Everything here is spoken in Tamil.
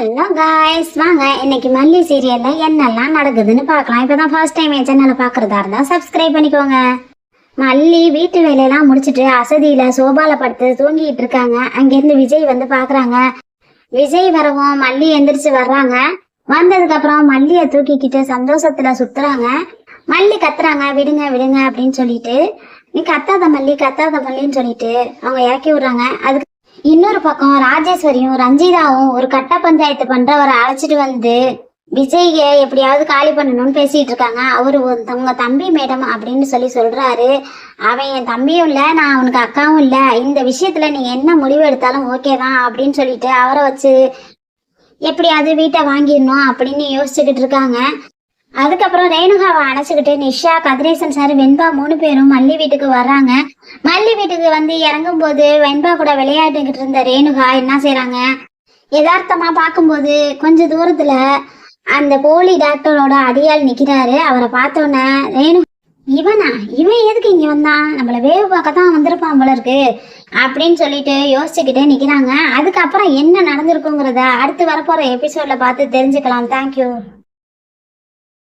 ஹலோ காய்ஸ் வாங்க. இன்னைக்கு மல்லி சீரியல்ல என்னெல்லாம் நடக்குதுன்னு பார்க்கலாம். இப்பதான் ஃபர்ஸ்ட் டைம் என் சேனலை பார்க்குறதா இருந்தா சப்ஸ்கிரைப் பண்ணிக்கோங்க. மல்லி வீட்டு வேலையெல்லாம் முடிச்சிட்டு அசதியில சோபால படுத்து தூங்கிட்டு இருக்காங்க. அங்கேருந்து விஜய் வந்து பாக்குறாங்க. விஜய் வரவும் மல்லி எந்திரிச்சு வர்றாங்க. வந்ததுக்கு அப்புறம் மல்லிய தூக்கிக்கிட்டு சந்தோஷத்துல சுத்துறாங்க. மல்லி கத்துறாங்க விடுங்க விடுங்க அப்படின்னு சொல்லிட்டு. நீ கத்தாத மல்லி கத்தாத மல்லின்னு சொல்லிட்டு அவங்க இறக்கி விடுறாங்க. அதுக்கு இன்னொரு பக்கம் ராஜேஸ்வரியும் ரஞ்சிதாவும் ஒரு கட்ட பஞ்சாயத்து பண்றவரை அழைச்சிட்டு வந்து விஜய்ய எப்படியாவது காலி பண்ணணும்னு பேசிட்டு இருக்காங்க. அவரு உங்க தம்பி மேடம் அப்படின்னு சொல்லி சொல்றாரு. அவன் என் தம்பியும் இல்ல நான் அவனுக்கு அக்காவும் இல்ல. இந்த விஷயத்துல நீ என்ன முடிவு எடுத்தாலும் ஓகே தான் அப்படின்னு சொல்லிட்டு அவரை வச்சு எப்படியாவது வீட்டை வாங்கிடணும் அப்படின்னு யோசிச்சுக்கிட்டு இருக்காங்க. அதுக்கப்புறம் ரேணுகாவை அணைச்சிக்கிட்டு நிஷா கதிரேசன் சார் வெண்பா மூணு பேரும் மல்லி வீட்டுக்கு வர்றாங்க. மல்லி வீட்டுக்கு வந்து இறங்கும் போது வெண்பா கூட விளையாட்டுக்கிட்டு இருந்த ரேணுகா என்ன செய்யறாங்க யதார்த்தமா பார்க்கும்போது கொஞ்ச தூரத்துல அந்த போலி டாக்டரோட அடியாள் நிக்கிறாரு. அவரை பார்த்தோன்னே ரேணு இவனா? இவன் எதுக்கு இங்க வந்தான்? நம்மள வேவு பார்க்க தான் வந்திருப்பான் போல இருக்கு. அப்படின்னு சொல்லிட்டு யோசிச்சுக்கிட்டே நிக்கிறாங்க. அதுக்கப்புறம் என்ன நடந்திருக்குங்கிறத அடுத்து வரப்போற எபிசோட்ல பார்த்து தெரிஞ்சுக்கலாம். தேங்க்யூ